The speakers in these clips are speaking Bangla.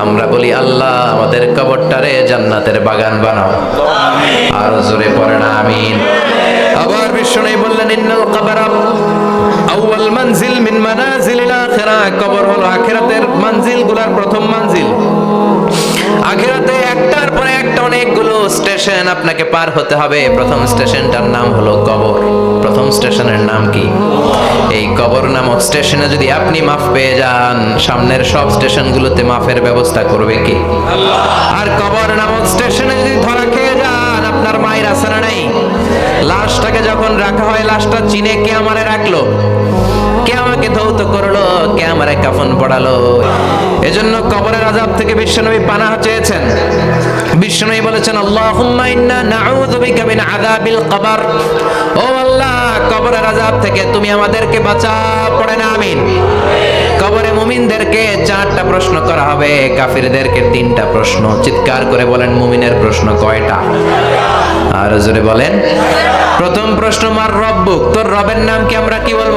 আমরা বলি, আল্লাহ, আমাদের কবরটারে জান্নাতের বাগান বানাও। আর জোরে পড়ে না আবার বিশ্বনবী বললেন মানজিল মিন মানজিলগুলোর প্রথম মানজিল। আখিরাতে একটা অনেকগুলো স্টেশন আপনাকে পার হতে হবে। প্রথম স্টেশনটার নাম হলো কবর। প্রথম স্টেশনের নাম কি? এই কবর নামক স্টেশনে যদি আপনি মাফ পেয়ে যান, সামনের সব স্টেশনগুলোতে মাফের ব্যবস্থা করবে কি? আর কবর নামক স্টেশনে যদি ধরা খেয়ে যান, আপনার মায়ের আসারা নেই। লাশটাকে যখন রাখা হয়, লাশটা চিনে কে আমারে রাখল? কে আমাকে ধৌত করল? কে আমারে কাফন পড়ালো? এজন্য কবরের আজাব থেকে বিশ্বনবী পানাহ চেয়েছেন। বিশ্বনবী বলেছেন, আল্লাহুম্মা ইন্না নাউযু কবর। ও আল্লাহ, কবরের আজাব থেকে তুমি আমাদেরকে বাঁচাও, পড়ে না, আমিন। কবরে মুমিনদেরকে চারটা প্রশ্ন করা হবে, কাফিরদেরকে তিনটা প্রশ্ন। চিৎকার করে বলেন, মুমিনের প্রশ্ন কয়টা? আর জোরে বলেন। প্রথম প্রশ্ন, মার রব্বুক? তোর রবের নাম কি আমরা কি বলব?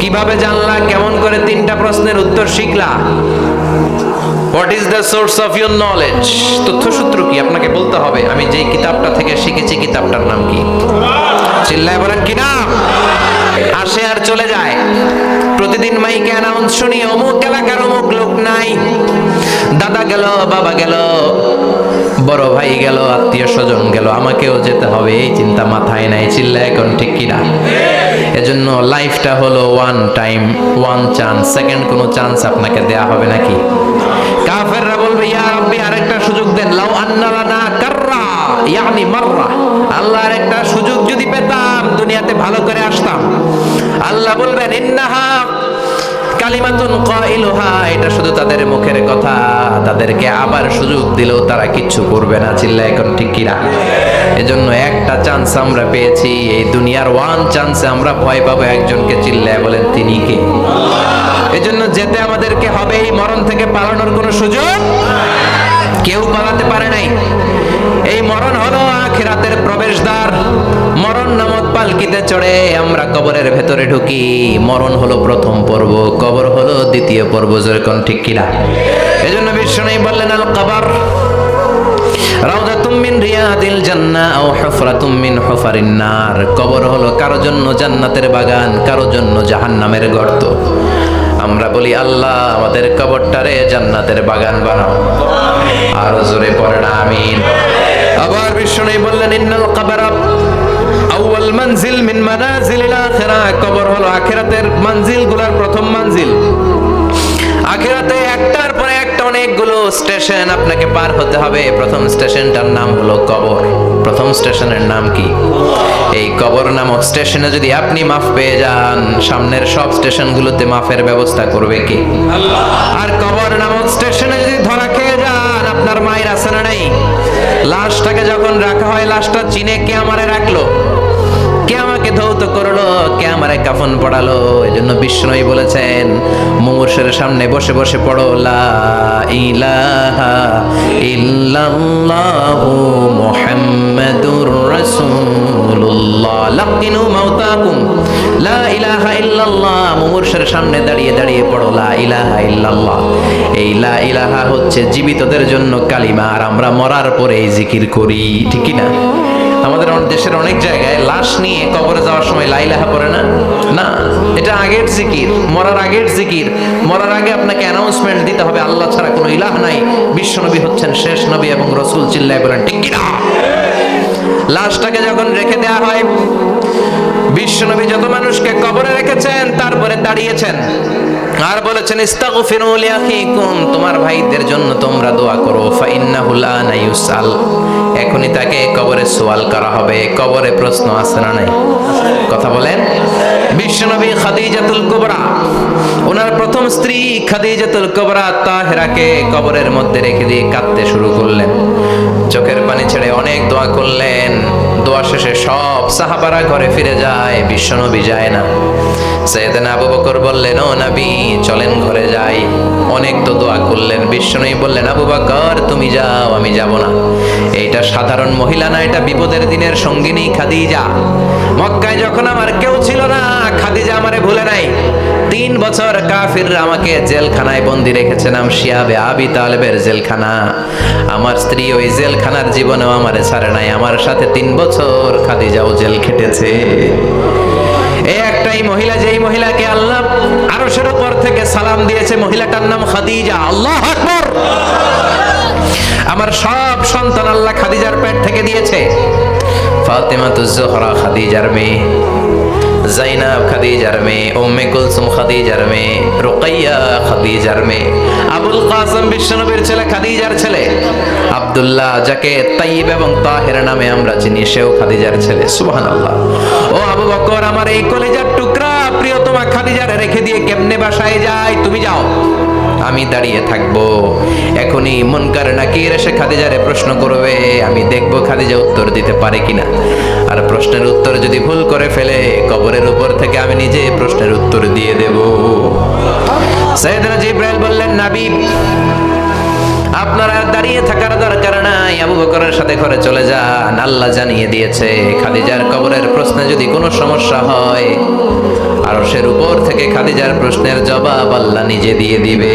কীভাবে জানলা, কেমন করে তিনটা প্রশ্নের উত্তর শিখলা? What is the source of your knowledge তথ্যসূত্র কি? আপনাকে বলতে হবে, আমি যেই কিতাবটা থেকে শিখেছি, কিতাবটার নাম কি? চিল্লায় বলেন, কি নাম? আসে আর চলে যায়। প্রতিদিন মাইকে অ্যানাউন্স শুনি, অমুক এলাকার অমুক লোক নাই। দাদা গেল, বাবা গেল। বড় ভাই গেল, আত্মীয় স্বজন গেল, আমাকেও যেতে হবে, এই চিন্তা মাথায় নাই, চিল্লা এখন ঠিক কিনা? এজন্য লাইফটা হলো one time one chance second কোনো চান্স আপনাকে দেয়া হবে নাকি? কাফেররা বলবে, ইয়া রাব্বি, আরেকটা সুযোগ দেন। লাউ আন্না লানা কাররা, ইয়ানি মাররা। আল্লাহর একটা সুযোগ যদি পেতাম, দুনিয়াতে ভালো করে আসতাম। আল্লাহ বলবেন, ইন্নাহা কালিমাতুন কাইলুহা, এটা শুধু তাদের মুখের কথা, তাদেরকে আবার সুযোগ দিলেও তারা কিচ্ছু করবে না চিল্লা এখন ঠিক কি কিনা? এজন্য একটা চান্স আমরা পেয়েছি, এই দুনিয়ার ওয়ান চান্সে আমরা ভয় পাবো একজনকে চিল্লায় বলেন তিনি কে? এজন্য যেতে আমাদেরকে হবে এই মরণ থেকে পালানোর কোনো সুযোগ? কেউ পালাতে পারে নাই। মরণ হলো আখিরাতের প্রবেশদ্বার। মরণ নামক পালকিতে চড়ে আমরা কবরের ভেতরে ঢুকি। মরণ হলো প্রথম পর্ব, কবর হলো দ্বিতীয় পর্ব, যেরকম ঠিক কিনা। এজন্য বিশ্বনবী বললেন, আল কবর রাউদাতুম মিন রিয়াদিল জান্নাহ আও হুফরাতুম মিন হুফারিন নার। কবর হলো কারও জন্য জান্নাতের বাগান, কারও জন্য জাহান্নামের গর্ত আমরা বলি, আল্লাহ, আমাদের কবরটারে জান্নাতের বাগান বানাও। আর জোরে পড়ে না, আমিন। আবার বিষ্ণু বললেন, ইন্নাল কবরা আউয়াল মানজিল মিন মানাজিলিল আখিরাহ কবর হলো আখিরাতের মানজিলগুলোর প্রথম মানজিল। আখিরাতে একটার পরে একটা অনেকগুলো স্টেশন আপনাকে পার হতে হবে। প্রথম স্টেশনটার নাম হলো কবর। প্রথম স্টেশনের নাম কি? এই কবর নামক স্টেশনে যদি আপনি মাফ পেয়ে যান, সামনের সব স্টেশনগুলোতে মাফের ব্যবস্থা করবে কি? আর কবর নামক স্টেশনে যদি ধরা খেয়ে যান, আপনার মায়ের আসানা নেই। লাশটাকে যখন রাখা হয়, লাশটা চিনে কে আমারে রাখল? কে আমাকে ধৌত করল? কে আমারে কাফন পড়ালো? এই জন্য বিষ্ণুই বলেছেন, মুমূর্ষের সামনে বসে বসে পড়ো, লা ইলাহা ইল্লাল্লাহু মুহাম্মাদুর রাসূলুল্লাহ। লাকিনু মাউতাকুম লা মুমূর্ষের সামনে দাঁড়িয়ে দাঁড়িয়ে পড়ো, লা ইলাহা ইল্লাল্লাহ। এই লা ইলাহা হচ্ছে জীবিতদের জন্য কালিমা, আর আমরা মরার পরে এই জিকির করি, ঠিক না আমাদের দেশের অনেক জায়গায় লাশ নিয়ে কবরে যাওয়ার সময় লাইলাহা পড়ে না? না, এটা আগের জিকির, মরার আগের জিকির। মরার আগে আপনাকে অ্যানাউন্সমেন্ট দিতে হবে, আল্লাহ ছাড়া কোনো ইলাহ নাই। বিশ্বনবী হচ্ছেন শেষ নবী এবং রসুল চিল্লায় বলেন, ঠিক লাশটাকে যখন রেখে দেওয়া হয় বিশ্বনবী যত মানুষকে কবরে রেখেছেন, তারপরে দাঁড়িয়েছেন। আর বলেছেন, ইস্তাগফিরু লিআখিকুম তোমার ভাইদের জন্য তোমরা দোয়া করো। ফাইন্নাহু লা ইউসাল। এখনই তাকে কবরে সোয়াল করা হবে। কবরে প্রশ্ন আছে না নাই? কথা বলেন। বিশ্বনবী খাদিজাতুল কুবরা, ওনার প্রথম স্ত্রী খাদিজাতুল কুবরা তাহেরাকে কবরের মধ্যে রেখে দিয়ে কাঁদতে শুরু করলেন। চোখের পানি ছেড়ে অনেক দোয়া করলেন। দোয়া শেষে সব সাহাবারা ঘরে ফিরে যায়, বিশ্বনবী যায় না। সৈয়দনা আবু বকর বললেন, ও নবী, চলেন ঘরে যাই। অনেক তো দোয়া করলেন। বিশ্বনবী বললেন, আবু বকর, তুমি যাও, আমি যাব না। এইটা সাধারণ মহিলা না, এটা বিপদের দিনের সঙ্গিনী খাদিজা। মক্কায় যখন আমার কেউ ছিল না খাদিজা আমারে ভুলে নাই। তিন বছর কাফিররা আমাকে জেলখানায় বন্দি রেখেছিলাম শিয়াবে আবি তালেবের জেলখানা। আমার স্ত্রী ওই জেলখানার জীবনেও আমারে ছাড়ে নাই, আমার সাথে তিন বছর খাদিজাও জেল খেটেছে। এই একটাই মহিলা, যেই মহিলাকে আল্লাহ আরশের উপর থেকে সালাম দিয়েছে, মহিলাটার নাম খাদিজা। আল্লাহ আকবার! আমার সব সন্তান আল্লাহ খাদিজার পেট থেকে দিয়েছে। ফাতেমাতুজ জোহরা খাদিজার মেয়ে। জাইনাব খাদিজার মেয়ে, উম্মে কুলসুম খাদিজার মেয়ে, রুকাইয়া খাদিজার মেয়ে, আবুল কাসম বিশ্বনবীর ছেলে খাদিজার ছেলে, আব্দুল্লাহ যাকে তাইব এবং তাহের নামে আমরা চিনি, সেও খাদিজার ছেলে, সুবহানাল্লাহ। ও আবু বকর, আমার এই কলেজার টুকরা প্রিয়তমা খাদিজার রেখে দিয়ে কেমনে বাসায় যায়? তুমি যাও। আমি দাঁড়িয়ে থাকব। এখনই মনকার নাকির এসে খাদিজারে প্রশ্ন করবে, আমি দেখব খাদিজা উত্তর দিতে পারে কিনা। আর প্রশ্নের উত্তর যদি ভুল করে ফেলে নিজে প্রশ্নের উত্তর দিয়ে দেব। সৈয়দনা জিব্রাইল বললেন নাবি আপনারা দাঁড়িয়ে থাকার দরকার নাই, আবু বকরের সাথে ঘরে চলে যান। আল্লাহ জানিয়ে দিয়েছে, খাদিজার কবরের প্রশ্নে যদি কোনো সমস্যা হয় আর আরশের উপর থেকে খাদিজার প্রশ্নের জবাব আল্লাহ নিজে দিয়ে দিবে।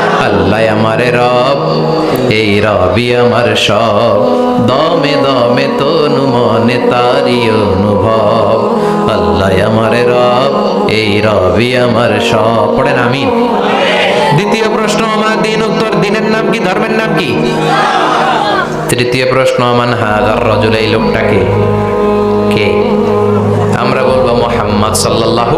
আল্লাহ আমারে রব, এই রবি আমার সব। দমে দমে তনু মনে তারি অনুভব। আল্লাহ আমারে রব, এই রবি আমার সব। পড়েন, আমিন। দ্বিতীয় প্রশ্ন, আমার দিন উত্তর দিনের নাম কি, ধর্মের নাম কি? তৃতীয় প্রশ্ন আমান হাজার রজুল এই লোকটাকে। কে? আমরা বলব মোহাম্মদ সাল্লাল্লাহু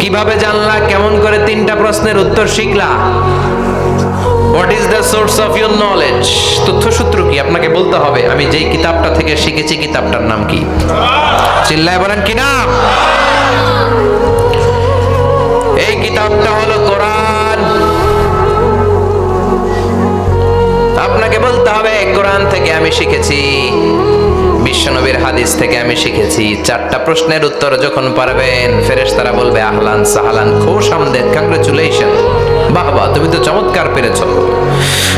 কীভাবে জানলা, কেমন করে তিনটা প্রশ্নের উত্তর শিখলা? What is the source of your knowledge তথ্যসূত্র কি? আপনাকে বলতে হবে, আমি যেই কিতাবটা থেকে শিখেছি, কিতাবটার নাম কি? চিল্লায় বলেন কি নাম? এই কিতাবটা হলো কোরআন। আপনাকে বলতে হবে, কোরআন থেকে আমি শিখেছি। বিশ্বনবীর হাদিস থেকে আমি শিখেছি, চারটা প্রশ্নের উত্তর যখন পারবেন, ফেরেশতারা বলবে, আহলান সাহালান, খুশ আমদের কংগ্রেচুলেশন বাহ বাহ তুমি তো চমৎকার পেরেছ।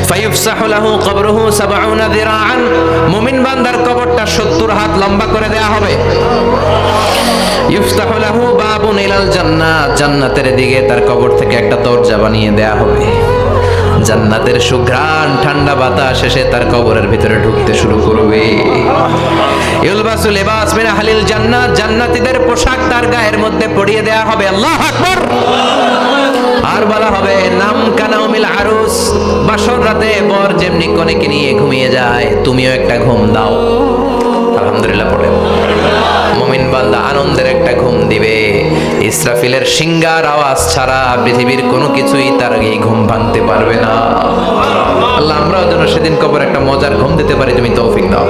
ফায়ুফসাহু লাহু কবরুহু সাবউনা যিরাআন মুমিন বান্দার কবরটা 70 হাত লম্বা করে দেয়া হবে। ইফতাহু লাহু বাবুন ইলাল জান্নাত, জান্নাতের দিকে তার কবর থেকে একটা দরজা বানিয়ে দেয়া হবে। জান্নাতের সুঘ্রাণ, ঠান্ডা বাতাস এসে তার কবরের ভিতরে ঢুকতে শুরু করবে। ইউলবাসু লিবাস মিন আহলিল জান্নাত, জান্নাতীদের পোশাক তার গায়ের মধ্যে পরিয়ে দেয়া হবে। আল্লাহু আকবার! আর বলা হবে, নাম কানাউমিল আরুস, বাসর রাতে বর যেমনি কনেকে নিয়ে ঘুমিয়ে যায়, তুমিও একটা ঘুম দাও। আলহামদুলিল্লাহ পড়েন মুমিন বান্দা আনন্দের একটা ঘুম দিবে। ইসরাফিলের সিঙ্গার আওয়াজ ছাড়া পৃথিবীর কোনো কিছুই তার এই ঘুম ভাঙতে পারবে না। আল্লাহ, আমরাও যেন সেদিন কবর একটা মজার ঘুম দিতে পারি, তুমি তৌফিক দাও।